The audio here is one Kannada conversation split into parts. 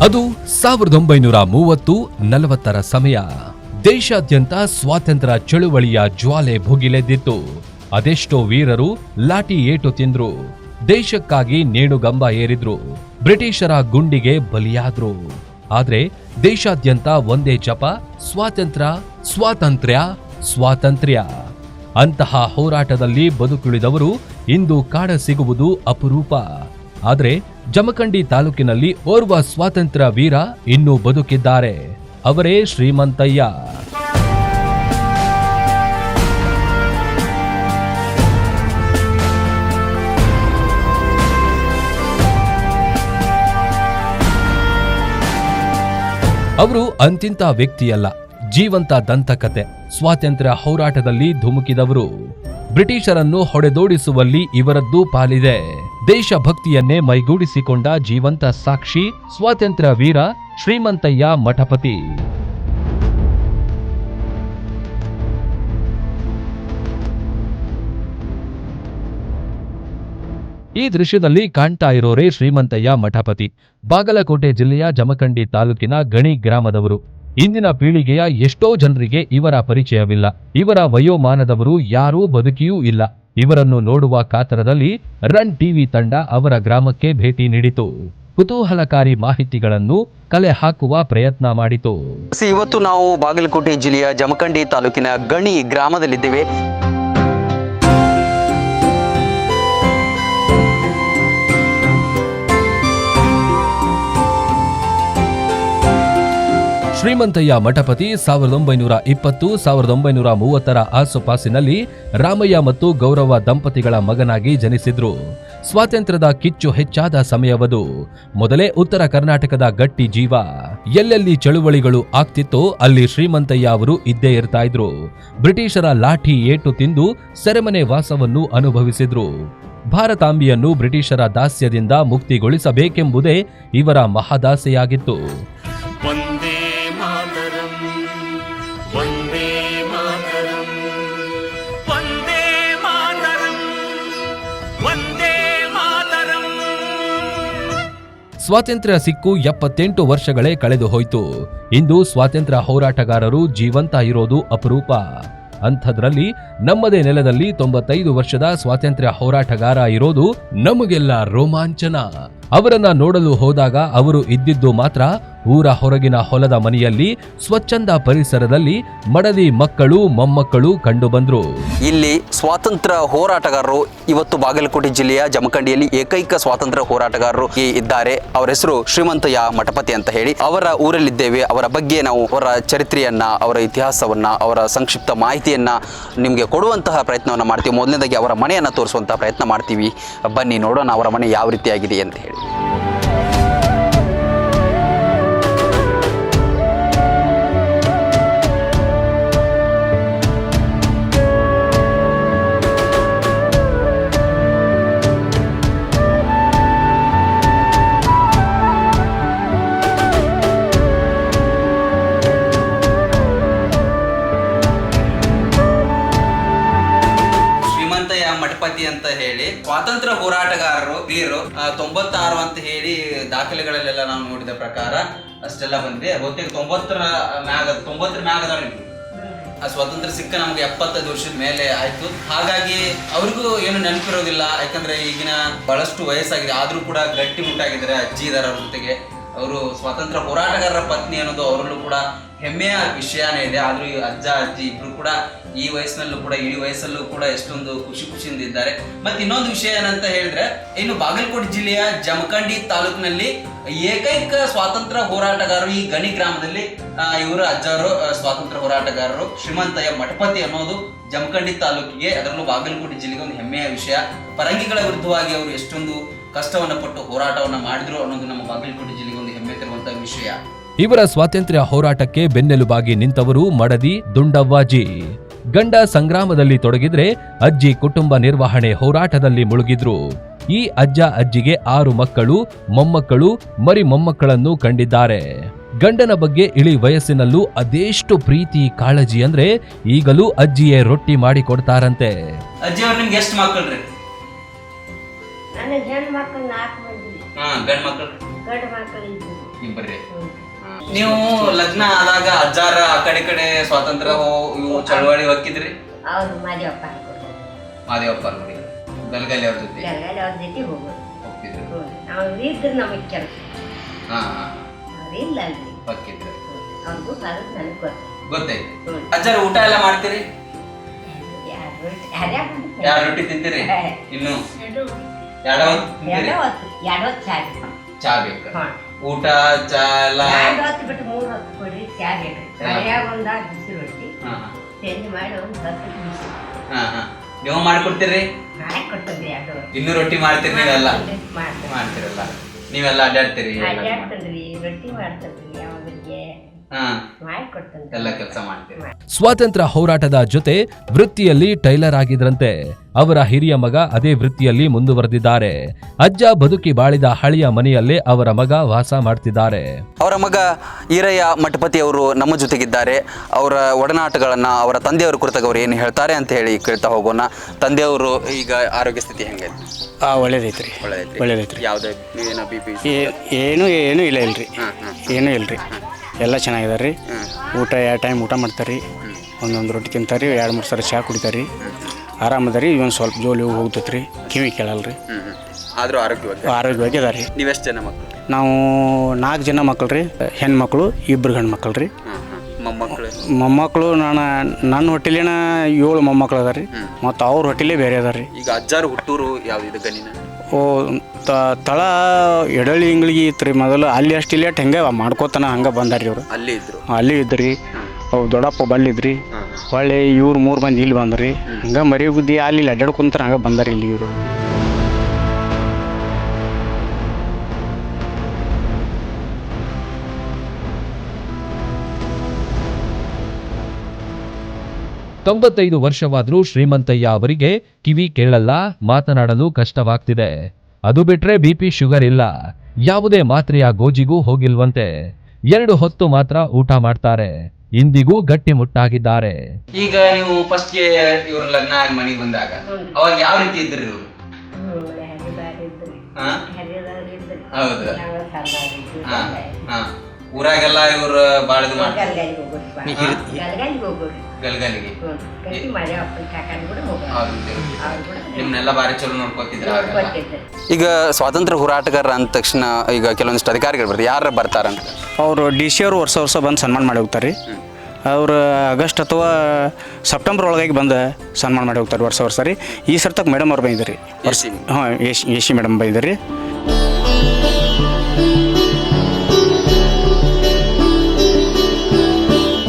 ಅದು ಸಾವಿರದ ಒಂಬೈನೂರ ಮೂವತ್ತು ನಲವತ್ತರ ಸಮಯ. ದೇಶಾದ್ಯಂತ ಸ್ವಾತಂತ್ರ್ಯ ಚಳುವಳಿಯ ಜ್ವಾಲೆ ಭುಗಿಲೆದ್ದಿತ್ತು. ಅದೆಷ್ಟೋ ವೀರರು ಲಾಠಿ ಏಟು ತಿಂದ್ರು. ದೇಶಕ್ಕಾಗಿ ನೇಣುಗಂಬ ಏರಿದ್ರು. ಬ್ರಿಟಿಷರ ಗುಂಡಿಗೆ ಬಲಿಯಾದ್ರು. ಆದ್ರೆ ದೇಶಾದ್ಯಂತ ಒಂದೇ ಜಪ, ಸ್ವಾತಂತ್ರ್ಯ ಸ್ವಾತಂತ್ರ್ಯ ಸ್ವಾತಂತ್ರ್ಯ. ಅಂತಹ ಹೋರಾಟದಲ್ಲಿ ಬದುಕುಳಿದವರು ಇಂದು ಕಾಡ ಸಿಗುವುದು ಅಪರೂಪ. ಆದರೆ ಜಮಖಂಡಿ ತಾಲೂಕಿನಲ್ಲಿ ಓರ್ವ ಸ್ವಾತಂತ್ರ್ಯ ವೀರ ಇನ್ನೂ ಬದುಕಿದ್ದಾರೆ. ಅವರೇ ಶ್ರೀಮಂತಯ್ಯ. ಅವರು ಅಂತಿಂತ ವ್ಯಕ್ತಿಯಲ್ಲ, ಜೀವಂತ ದಂತಕತೆ, ಸ್ವಾತಂತ್ರ್ಯ ಹೋರಾಟದಲ್ಲಿ ಧುಮುಕಿದವರು. ಬ್ರಿಟಿಷರನ್ನು ಹೊಡೆದೋಡಿಸುವಲ್ಲಿ ಇವರದ್ದೂ ಪಾಲಿದೆ. ದೇಶಭಕ್ತಿಯನ್ನೇ ಮೈಗೂಡಿಸಿಕೊಂಡ ಜೀವಂತ ಸಾಕ್ಷಿ, ಸ್ವಾತಂತ್ರ್ಯ ವೀರ ಶ್ರೀಮಂತಯ್ಯ ಮಠಪತಿ. ಈ ದೃಶ್ಯದಲ್ಲಿ ಕಾಣ್ತಾ ಇರೋರೇ ಶ್ರೀಮಂತಯ್ಯ ಮಠಪತಿ. ಬಾಗಲಕೋಟೆ ಜಿಲ್ಲೆಯ ಜಮಖಂಡಿ ತಾಲೂಕಿನ ಗಣಿ ಗ್ರಾಮದವರು. ಇಂದಿನ ಪೀಳಿಗೆಯ ಎಷ್ಟೋ ಜನರಿಗೆ ಇವರ ಪರಿಚಯವಿಲ್ಲ. ಇವರ ವಯೋಮಾನದವರು ಯಾರೂ ಬದುಕಿಯೂ ಇಲ್ಲ. ಇವರನ್ನು ನೋಡುವ ಕಾತರದಲ್ಲಿ ರನ್ ಟಿವಿ ತಂಡ ಅವರ ಗ್ರಾಮಕ್ಕೆ ಭೇಟಿ ನೀಡಿತು. ಕುತೂಹಲಕಾರಿ ಮಾಹಿತಿಗಳನ್ನು ಕಲೆ ಹಾಕುವ ಪ್ರಯತ್ನ ಮಾಡಿತು. ಇವತ್ತು ನಾವು ಬಾಗಲಕೋಟೆ ಜಿಲ್ಲೆಯ ಜಮಖಂಡಿ ತಾಲೂಕಿನ ಗಣಿ ಗ್ರಾಮದಲ್ಲಿದ್ದೇವೆ. ಶ್ರೀಮಂತಯ್ಯ ಮಠಪತಿ ಸಾವಿರದ ಒಂಬೈನೂರ ಇಪ್ಪತ್ತು, ಸಾವಿರದ ಒಂಬೈನೂರ ಮೂವತ್ತರ ಆಸುಪಾಸಿನಲ್ಲಿ ರಾಮಯ್ಯ ಮತ್ತು ಗೌರವ ದಂಪತಿಗಳ ಮಗನಾಗಿ ಜನಿಸಿದ್ರು. ಸ್ವಾತಂತ್ರ್ಯದ ಕಿಚ್ಚು ಹೆಚ್ಚಾದ ಸಮಯವದು. ಮೊದಲೇ ಉತ್ತರ ಕರ್ನಾಟಕದ ಗಟ್ಟಿ ಜೀವ. ಎಲ್ಲೆಲ್ಲಿ ಚಳುವಳಿಗಳು ಆಗ್ತಿತ್ತೋ ಅಲ್ಲಿ ಶ್ರೀಮಂತಯ್ಯ ಅವರು ಇದ್ದೇ ಇರ್ತಾ ಇದ್ರು. ಬ್ರಿಟಿಷರ ಲಾಠಿ ಏಟು ತಿಂದು ಸೆರೆಮನೆ ವಾಸವನ್ನು ಅನುಭವಿಸಿದ್ರು. ಭಾರತಾಂಬಿಯನ್ನು ಬ್ರಿಟಿಷರ ದಾಸ್ಯದಿಂದ ಮುಕ್ತಿಗೊಳಿಸಬೇಕೆಂಬುದೇ ಇವರ ಮಹದಾಸೆಯಾಗಿತ್ತು. ಸ್ವಾತಂತ್ರ್ಯ ಸಿಕ್ಕು ಎಪ್ಪತ್ತೆಂಟು ವರ್ಷಗಳೇ ಕಳೆದು ಹೋಯಿತು. ಇಂದು ಸ್ವಾತಂತ್ರ್ಯ ಹೋರಾಟಗಾರರು ಜೀವಂತ ಇರೋದು ಅಪರೂಪ. ಅಂಥದ್ರಲ್ಲಿ ನಮ್ಮದೇ ನೆಲದಲ್ಲಿ ತೊಂಬತ್ತೈದು ವರ್ಷದ ಸ್ವಾತಂತ್ರ್ಯ ಹೋರಾಟಗಾರ ಇರೋದು ನಮಗೆಲ್ಲ ರೋಮಾಂಚನ. ಅವರನ್ನ ನೋಡಲು ಹೋದಾಗ ಅವರು ಇದ್ದಿದ್ದು ಮಾತ್ರ ಊರ ಹೊರಗಿನ ಹೊಲದ ಮನೆಯಲ್ಲಿ ಸ್ವಚ್ಛಂದ ಪರಿಸರದಲ್ಲಿ ಮಡದಿ ಮಕ್ಕಳು, ಮೊಮ್ಮಕ್ಕಳು ಕಂಡುಬಂದ್ರು ಇಲ್ಲಿ ಸ್ವಾತಂತ್ರ್ಯ ಹೋರಾಟಗಾರರು ಇವತ್ತು ಬಾಗಲಕೋಟೆ ಜಿಲ್ಲೆಯ ಜಮಖಂಡಿಯಲ್ಲಿ ಏಕೈಕ ಸ್ವಾತಂತ್ರ್ಯ ಹೋರಾಟಗಾರರು ಇದ್ದಾರೆ. ಅವರ ಹೆಸರು ಶ್ರೀಮಂತಯ್ಯ ಮಠಪತಿ ಅಂತ ಹೇಳಿ. ಅವರ ಊರಲ್ಲಿದ್ದೇವೆ. ಅವರ ಬಗ್ಗೆ ನಾವು ಅವರ ಚರಿತ್ರೆಯನ್ನ, ಅವರ ಇತಿಹಾಸವನ್ನ, ಅವರ ಸಂಕ್ಷಿಪ್ತ ಮಾಹಿತಿಯನ್ನ ನಿಮಗೆ ಕೊಡುವಂತಹ ಪ್ರಯತ್ನವನ್ನು ಮಾಡ್ತೀವಿ. ಮೊದಲನೇದಾಗಿ ಅವರ ಮನೆಯನ್ನು ತೋರಿಸುವಂತಹ ಪ್ರಯತ್ನ ಮಾಡ್ತೀವಿ. ಬನ್ನಿ ನೋಡೋಣ ಅವರ ಮನೆ ಯಾವ ರೀತಿಯಾಗಿದೆ ಅಂತ ಹೇಳಿ. ಸ್ವಾತಂತ್ರ್ಯ ಹೋರಾಟಗಾರರು, ವೀರರು ತೊಂಬತ್ತಾರು ಅಂತ ಹೇಳಿ ದಾಖಲೆಗಳಲ್ಲೆಲ್ಲ ನಾವು ನೋಡಿದ ಪ್ರಕಾರ ಅಷ್ಟೆಲ್ಲ ಬಂದಿದೆ. ಬಹುತೇಕ ತೊಂಬತ್ತರ ಮ್ಯಾಗ ತೊಂಬತ್ತರ ಮ್ಯಾಗ ಅದಾವ್ರಿ ಆ ಸ್ವಾತಂತ್ರ್ಯ ಸಿಕ್ಕ ನಮ್ಗೆ ಎಪ್ಪತ್ತೈದು ವರ್ಷದ ಮೇಲೆ ಆಯ್ತು. ಹಾಗಾಗಿ ಅವ್ರಿಗೂ ಏನು ನೆನಪಿರೋದಿಲ್ಲ. ಯಾಕಂದ್ರೆ ಈಗಿನ ಬಹಳಷ್ಟು ವಯಸ್ಸಾಗಿದೆ. ಆದ್ರೂ ಕೂಡ ಗಟ್ಟಿ ಮುಟ್ಟಾಗಿದ್ದಾರೆ ಅಜ್ಜಿ ಅವ್ರ ಜೊತೆಗೆ. ಅವರು ಸ್ವಾತಂತ್ರ್ಯ ಹೋರಾಟಗಾರರ ಪತ್ನಿ ಅನ್ನೋದು ಅವರಲ್ಲೂ ಕೂಡ ಹೆಮ್ಮೆಯ ವಿಷಯನೇ ಇದೆ. ಆದ್ರೂ ಅಜ್ಜ, ಅಜ್ಜಿ ಇಬ್ರು ಕೂಡ ಈ ವಯಸ್ಸಿನಲ್ಲೂ ಕೂಡ, ಇಡೀ ವಯಸ್ಸಲ್ಲೂ ಕೂಡ ಎಷ್ಟೊಂದು ಖುಷಿ ಖುಷಿಯಿಂದ ಇದ್ದಾರೆ. ಮತ್ತೆ ಇನ್ನೊಂದು ವಿಷಯ ಏನಂತ ಹೇಳಿದ್ರೆ, ಇನ್ನು ಬಾಗಲಕೋಟೆ ಜಿಲ್ಲೆಯ ಜಮಖಂಡಿ ತಾಲೂಕಿನಲ್ಲಿ ಏಕೈಕ ಸ್ವಾತಂತ್ರ್ಯ ಹೋರಾಟಗಾರರು ಈ ಗಣಿ ಗ್ರಾಮದಲ್ಲಿ ಇವರು ಅಜ್ಜಾರು ಸ್ವಾತಂತ್ರ್ಯ ಹೋರಾಟಗಾರರು. ಶ್ರೀಮಂತಯ್ಯ ಮಠಪತಿ ಅನ್ನೋದು ಜಮಖಂಡಿ ತಾಲೂಕಿಗೆ, ಅದರಲ್ಲೂ ಬಾಗಲಕೋಟೆ ಜಿಲ್ಲೆಗೆ ಒಂದು ಹೆಮ್ಮೆಯ ವಿಷಯ. ಪರಂಗಿಗಳ ವಿರುದ್ಧವಾಗಿ ಅವರು ಎಷ್ಟೊಂದು ಕಷ್ಟವನ್ನ ಪಟ್ಟು ಹೋರಾಟವನ್ನ ಮಾಡಿದ್ರು ಅನ್ನೋದು ನಮ್ಮ ಬಾಗಲಕೋಟೆ ಜಿಲ್ಲೆಗೆ ಒಂದು ಹೆಮ್ಮೆ ತರುವಂತಹ ವಿಷಯ. ಇವರ ಸ್ವಾತಂತ್ರ್ಯ ಹೋರಾಟಕ್ಕೆ ಬೆನ್ನೆಲುಬಾಗಿ ನಿಂತವರು ಮಡದಿ ದುಂಡವ್ವಾಜಿ. ಗಂಡ ಸಂಗ್ರಾಮದಲ್ಲಿ ತೊಡಗಿದ್ರೆ ಅಜ್ಜಿ ಕುಟುಂಬ ನಿರ್ವಹಣೆ ಹೋರಾಟದಲ್ಲಿ ಮುಳುಗಿದ್ರು. ಈ ಅಜ್ಜ ಅಜ್ಜಿಗೆ ಆರು ಮಕ್ಕಳು ಮೊಮ್ಮಕ್ಕಳು ಮರಿ ಮೊಮ್ಮಕ್ಕಳನ್ನು ಕಂಡಿದ್ದಾರೆ. ಗಂಡನ ಬಗ್ಗೆ ಇಳಿ ವಯಸ್ಸಿನಲ್ಲೂ ಅದೆಷ್ಟು ಪ್ರೀತಿ ಕಾಳಜಿ ಅಂದ್ರೆ ಈಗಲೂ ಅಜ್ಜಿಯೇ ರೊಟ್ಟಿ ಮಾಡಿ ಕೊಡ್ತಾರಂತೆ. ಅಜ್ಜಿ ಅವ್ರು ನಿಮ್ಗೆ ಎಷ್ಟು ಮಕ್ಕಳ್ರಿ? ನನಗೆ ಹೆಣ್ಣು ಮಕ್ಕಳು ನಾಲ್ಕು ಮಂದಿ. ಹಾ ಗಂಡ್ ಮಕ್ಕಳು ಗಂಡು ನೀವು ಲಗ್ನ ಆದಾಗ ಅಜ್ಜಾರ ಆ ಕಡೆ ಈ ಕಡೆ ಸ್ವಾತಂತ್ರ್ಯ ಹೋ- ಇವು ಚಳವಳಿ ಹೊಕ್ಕಿದ್ರಿ? ಅವ್ರು ಮದುವಪ್ಪ ಮಾದೇವಪ್ಪ ನೋಡಿ. ಅವ್ರ ಜೊತೆ? ಗಲಗಲೆ ಅವ್ರ ಜೊತೆ ಹೋಗೋದು. ಹೋಗ್ತಿದ್ರು. ಹ್ಞೂ ಅವ್ರು ಇದ್ರೆ ನಮಗೆ ಕೆಲಸ. ಹಾ ಹಾ. ಅವ್ರು ಇಲ್ಲ ಅಲ್ರಿ ಹೊಕ್ಕಿದ್ರು. ಅವ್ರಿಗೂ ನನಗೆ ಗೊತ್ತು. ಗೊತ್ತಾಯ್ತು. ಹ್ಞೂ ಅಜ್ಜಾರ ಊಟ ಎಲ್ಲ ಮಾಡ್ತೀರಿ? ಯಾರು ಯಾರ್ಯಾರು ರೊಟ್ಟಿ ತಿಂತೀರಿ? ಇನ್ನು? ಎರಡು ಎರಡ ಹೊತ್ತು ತಿಂತೀರಿ ಎರಡು ಹೊತ್ತು ಎರಡು ಹೊತ್ತು ಚಾ ಬೇಕು. ಚಾ ಬೇಕು. ಹಾಂ. ಊಟ ಚಾಲ ಎಲ್ಲ. ಎರಡು ಹೊತ್ತು ಬಿಟ್ಟು ಮೂರು ಹೊತ್ತು ಕೊಡ್ರಿ ಚಾ ಒಂದಾಗ ಬಿಸಿ ರೊಟ್ಟಿ. ಹಾ ಹಾ. ಮಾಡಿ ಒಂದು ಹತ್ತು ಬಿಸಿ ಹಾ ಹಾ. ನೀವು ಮಾಡ್ಕೊಡ್ತೀರಿ? ಮಾಡಿ ಕೊಡ್ತದ್ರಿ ಎರಡು ಹೊತ್ತು ಇನ್ನು ರೊಟ್ಟಿ ಮಾಡ್ತೀರಿ ನೀವೆಲ್ಲ? ಮಾಡ್ತಾರೆ ಮಾಡ್ತೀರಲ್ಲ. ನೀವೆಲ್ಲ ಅಡ್ಡಾಡ್ತೀರಿ ಎಲ್ಲ. ರೊಟ್ಟಿ ಮಾಡ್ತದ್ರಿ ಎಲ್ಲ ಕೆಲಸ ಮಾಡ್ತೀರಿ ಸ್ವಾತಂತ್ರ್ಯ ಹೋರಾಟದ ಜೊತೆ ವೃತ್ತಿಯಲ್ಲಿ ಟೈಲರ್ ಆಗಿದ್ರಂತೆ. ಅವರ ಹಿರಿಯ ಮಗ ಅದೇ ವೃತ್ತಿಯಲ್ಲಿ ಮುಂದುವರೆದಿದ್ದಾರೆ. ಅಜ್ಜ ಬದುಕಿ ಬಾಳಿದ ಹಳೆಯ ಮನೆಯಲ್ಲೇ ಅವರ ಮಗ ವಾಸ ಮಾಡ್ತಿದ್ದಾರೆ. ಅವರ ಮಗ ಈರಯ್ಯ ಮಠಪತಿ ಅವರು ನಮ್ಮ ಜೊತೆಗಿದ್ದಾರೆ. ಅವರ ಒಡನಾಟಗಳನ್ನ ಅವರ ತಂದೆಯವರ ಕುರಿತಾಗ ಅವರು ಏನು ಹೇಳ್ತಾರೆ ಅಂತ ಹೇಳಿ ಕೇಳ್ತಾ ಹೋಗೋಣ. ತಂದೆಯವರು ಈಗ ಆರೋಗ್ಯ ಸ್ಥಿತಿ ಹೆಂಗೈತಿ ಆ ಒಳ್ಳೇದೈತ್ರಿ. ಒಳ್ಳೆದೈತಿ ಒಳ್ಳೇದೈತ್ರಿ. ಯಾವುದೇ? ಏನೋ ಬಿ ಪಿ ಏ- ಏನು ಏನು ಇಲ್ಲ ಇಲ್ರಿ. ಏನು ಇಲ್ರಿ. ಎಲ್ಲ ಚೆನ್ನಾಗಿದ್ದಾರೆ ರೀ. ಊಟ ಎರಡು ಟೈಮ್ ಊಟ ಮಾಡ್ತಾರೆ ರೀ ಒಂದೊಂದು ರೊಟ್ಟಿ ತಿಂತಾರೆ ರೀ ಎರಡು ಮೂರು ಸಾರಿ ಚಹಾ ಕುಡಿತಾರೆ ರೀ ಆರಾಮದ ರೀ ಇವನು ಸ್ವಲ್ಪ ಜೋಲಿ ಹೋಗ್ತೈತೆ ರೀ ಕಿವಿ ಕೇಳಲ್ಲ ರೀ ಆದರೂ ಆರೋಗ್ಯವಾಗಿ ಆರೋಗ್ಯವಾಗಿ ಅದ ರೀ. ನೀವೆಷ್ಟು ಜನ ಮಕ್ಕಳು ನಾವು ನಾಲ್ಕು ಜನ ಮಕ್ಕಳು ರೀ. ಹೆಣ್ಮಕ್ಳು ಇಬ್ಬರು ಗಂಡು ಮಕ್ಕಳು ರೀ ಮೊಮ್ಮಕ್ಕಳು ಮೊಮ್ಮಕ್ಕಳು ನಾನು ನನ್ನ ಹೊಟ್ಟಿಲೇನ ಏಳು ಮೊಮ್ಮಕ್ಕಳು ಅದ ರೀ. ಮತ್ತು ಅವ್ರ ಹೊಟ್ಟಿಲೇ ಬೇರೆ ಅದ ರೀ. ಈಗ ಅಜ್ಜಾರು ಹುಟ್ಟೂರು ಯಾವ್ದು ಇದು ತ ತಳ ಎಡಳಿ ಇಂಗ್ಳಿಗೆ ಇತ್ತು ರೀ ಮೊದಲು ಅಲ್ಲಿ ಅಷ್ಟು ಅಷ್ಟು ಹೆಂಗೆ ಮಾಡ್ಕೋತಾನ ಹಂಗೆ ಬಂದಾರಿ ಇವರು. ಅಲ್ಲಿ ಇದ್ರು. ಅಲ್ಲಿ ಇದ್ರಿ. ಅವು ದೊಡ್ಡಪ್ಪ ಬಲ್ಲಿದ್ರಿ ಹೊಳ್ಳಿ ಇವ್ರು ಮೂರು ಮಂದಿ ಇಲ್ಲಿ ಬಂದ್ರಿ. ಹಂಗೆ ಮರಿ ಬುದ್ಧಿ ಅಲ್ಲಿ ಅಡ್ಡಾಡ್ಕೊಂತಾರ ಹಂಗೆ ಬಂದಾರಿ ಇಲ್ಲಿ ಇವರು. ತೊಂಬತ್ತೈದು ವರ್ಷವಾದರೂ ಶ್ರೀಮಂತಯ್ಯ ಅವರಿಗೆ ಕಿವಿ ಕೇಳಲ್ಲ ಮಾತನಾಡಲು ಕಷ್ಟವಾಗ್ತಿದೆ. ಅದು ಬಿಟ್ರೆ ಬಿಪಿ ಶುಗರ್ ಇಲ್ಲ. ಯಾವುದೇ ಮಾತ್ರೆಯ ಗೋಜಿಗೂ ಹೋಗಿಲ್ವಂತೆ. ಎರಡು ಹೊತ್ತು ಮಾತ್ರ ಊಟ ಮಾಡ್ತಾರೆ. ಇಂದಿಗೂ ಗಟ್ಟಿಮುಟ್ಟಾಗಿದ್ದಾರೆ ಈಗ ನೀವು ಫಸ್ಟ್ಗೆ ಇವ್ರ ಲಗ್ನ ಆಗಿ ಮನೆಗೆ ಬಂದಾಗ ಅವಾಗ ಯಾವ ರೀತಿ ಇದ್ರಿ ಇವ್ರು? ಹಾ? ಹೌದು. ಹಾ ಹಾ ಊರಾಗೆಲ್ಲ ಇವ್ರು ಬಾಳ ಇದು ಮಾಡ್ತಾರೆ. ಹೋಗೋದು ಗಲ್ಗಲಿಗೆ. ನಿಮ್ನೆಲ್ಲ ಬಾರಿ ಚಲೋ ನೋಡ್ಕೋತಿದ್ರ ಈಗ ಸ್ವಾತಂತ್ರ್ಯ ಹೋರಾಟಗಾರ ಅಂದ ತಕ್ಷಣ ಈಗ ಕೆಲವೊಂದಿಷ್ಟು ಅಧಿಕಾರಿಗಳು ಬರ್ತಾರೆ. ಯಾರು ಬರ್ತಾರಂತ ಅವರು ಡಿ ಸಿ ಅವರು ವರ್ಷ ವರ್ಷ ಬಂದು ಸನ್ಮಾನ ಮಾಡಿ ಹೋಗ್ತಾರೆ. ರೀ ಅವ್ರು ಆಗಸ್ಟ್ ಅಥವಾ ಸೆಪ್ಟೆಂಬರ್ ಒಳಗಾಗಿ ಬಂದು ಸನ್ಮಾನ ಮಾಡಿ ಹೋಗ್ತಾರೆ ವರ್ಷ ವರ್ಷ ರೀ. ಈ ಸರ್ತಕ್ಕೆ ಮೇಡಮ್ ಅವ್ರು ಬಂದಿದ್ದಾರೆ ಹಾಂ ಎಸ್ ಎ ಸಿ ಮೇಡಮ್ ಬಂದಿದ್ದಾರೆ ರೀ.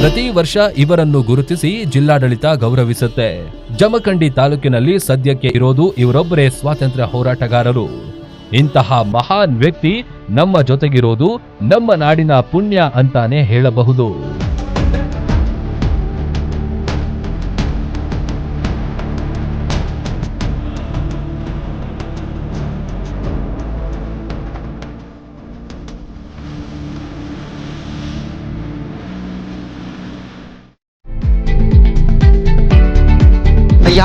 ಪ್ರತಿ ವರ್ಷ ಇವರನ್ನು ಗುರುತಿಸಿ ಜಿಲ್ಲಾಡಳಿತ ಗೌರವಿಸುತ್ತೆ. ಜಮಖಂಡಿ ತಾಲೂಕಿನಲ್ಲಿ ಸದ್ಯಕ್ಕೆ ಇರೋದು ಇವರೊಬ್ಬರೇ ಸ್ವಾತಂತ್ರ್ಯ ಹೋರಾಟಗಾರರು. ಇಂತಹ ಮಹಾನ್ ವ್ಯಕ್ತಿ ನಮ್ಮ ಜೊತೆಗಿರೋದು, ನಮ್ಮ ನಾಡಿನ ಪುಣ್ಯ ಅಂತಾನೆ ಹೇಳಬಹುದು.